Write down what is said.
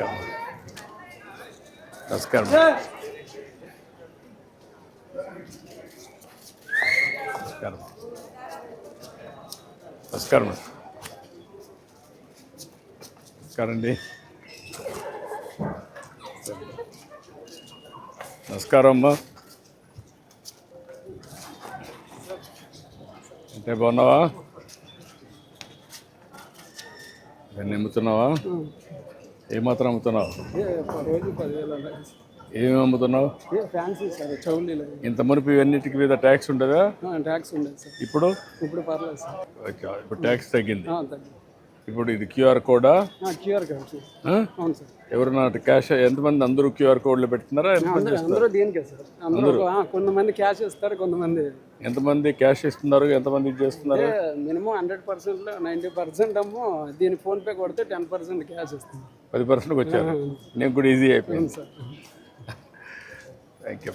నమస్కారం. నమస్కారం. నమస్కారం. నమస్కారం అండి. నమస్కారం అమ్మా. అంటే బాగున్నావా? ఇవన్నీ అమ్ముతున్నావా ఏమాత్రం అమ్ముతున్నావు. ఏమేమి అమ్ముతున్నావు? ఏ ఫ్యాన్సీ సార్ చౌలీలు. ఇంత మునిపి ఇవన్నిటికి మీద ట్యాక్స్ ఉండదా? ట్యాక్స్ ఉండదు సార్. ఇప్పుడు? ఇప్పుడు పర్లేదు సార్. ఓకే, ఇప్పుడు ట్యాక్స్ తగ్గింది. ఇప్పుడు ఇది క్యూఆర్ కోడా? క్యూఆర్ ఆ? అవును సార్ ఎవరన్నా క్యాష్ ఎంతమంది అందరూ క్యూఆర్ కోడ్లు పెడుతున్నారా అందరూ దీనికే సార్ అందరూ కొంతమంది క్యాష్ ఇస్తారు కొంతమంది. ఎంతమంది క్యాష్ ఇస్తున్నారు ఎంతమంది చేస్తున్నారు? మినిమం హండ్రెడ్ పర్సెంట్లో నైంటీ పర్సెంట్ అమ్మో దీని ఫోన్పే కొడితే టెన్ పర్సెంట్ క్యాష్ ఇస్తుంది పది పర్సెంట్కి వచ్చారు. నేను కూడా ఈజీ అయిపోయింది. Sir thank you